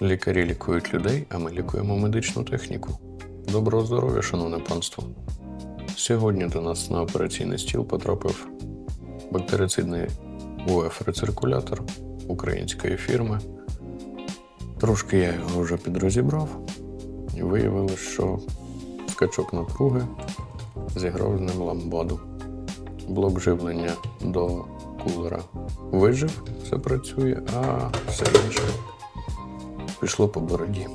Лікарі лікують людей, а ми лікуємо медичну техніку. Доброго здоров'я, шановне панство. Сьогодні до нас на операційний стіл потрапив бактерицидний УФ-рециркулятор української фірми. Трошки я його вже підрозібрав, і виявилось, що скачок напруги зіграв з ним ламбаду. Блок живлення до кулера вижив, все працює, а все інше пішло по бороді.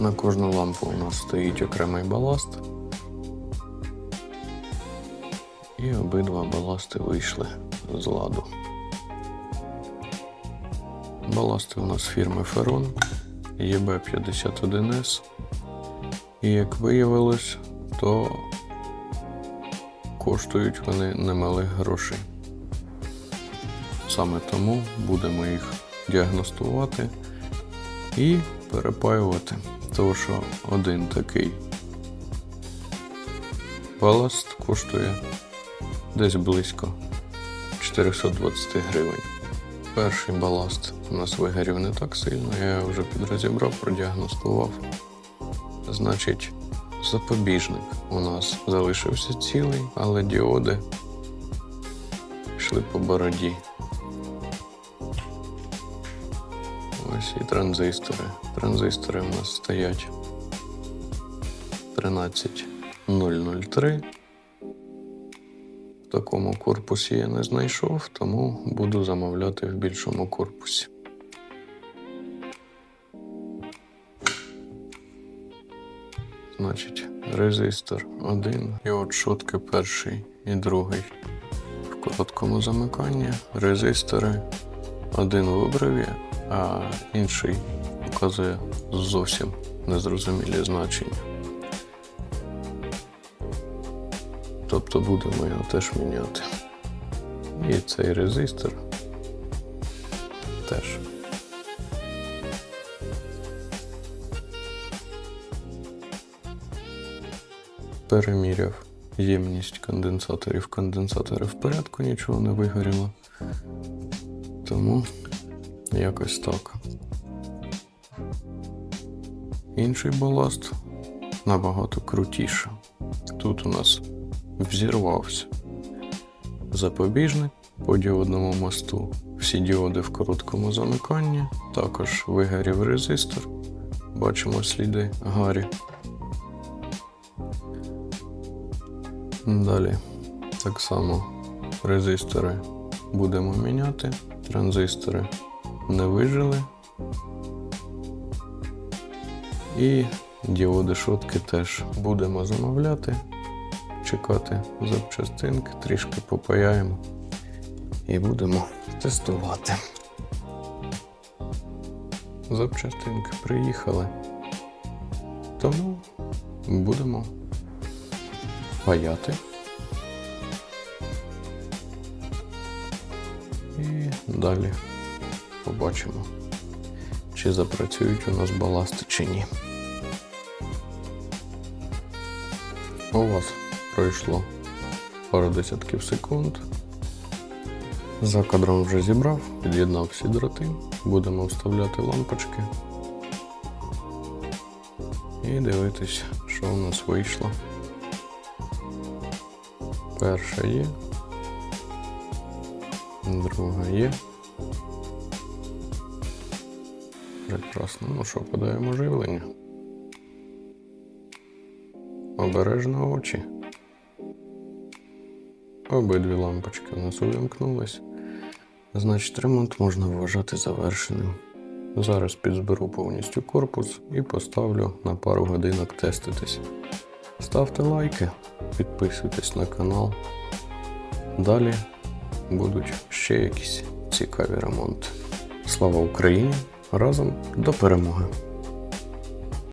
На кожну лампу у нас стоїть окремий баласт. І обидва баласти вийшли з ладу. Баласти у нас фірми Ferron EB51S. І як виявилось, то коштують вони немалих грошей. Саме тому будемо їх діагностувати і перепаювати. Тому що один такий баласт коштує десь близько 420 гривень. Перший баласт у нас вигорів не так сильно, я його вже підрозібрав, продіагностував. Значить, запобіжник у нас залишився цілий, але діоди йшли по бороді. Ось і транзистори. Транзистори у нас стоять 13003. В такому корпусі я не знайшов, тому буду замовляти в більшому корпусі. Значить, резистор один і от шотки перший і другий. В короткому замиканні резистори один в обриві, а інший показує зовсім незрозумілі значення. Тобто будемо його теж міняти. І цей резистор теж. Переміряв ємність конденсаторів. Конденсатори в порядку, нічого не вигоріло. Тому якось так. Інший баласт набагато крутіше. Тут у нас взірвався запобіжник по діодному мосту. Всі діоди в короткому замиканні. Також вигорів резистор. Бачимо сліди гарі. Далі так само резистори будемо міняти. Транзистори не вижили. І діоди шотки теж будемо замовляти, чекати запчастинки, трішки попаяємо і будемо тестувати. Запчастинки приїхали. Тому будемо паяти. І далі побачимо, чи запрацюють у нас баласти чи ні. У вас пройшло пару десятків секунд. За кадром вже зібрав, під'єднав всі дроти, будемо вставляти лампочки і дивитись, що у нас вийшло. Перша є, друга є. Прекрасно. Ну що, подаємо живлення. Обережно очі. Обидві лампочки у нас увімкнулись. Значить, ремонт можна вважати завершеним. Зараз підзберу повністю корпус і поставлю на пару годинок теститись. Ставте лайки, підписуйтесь на канал. Далі будуть ще якісь цікаві ремонти. Слава Україні! Разом до перемоги!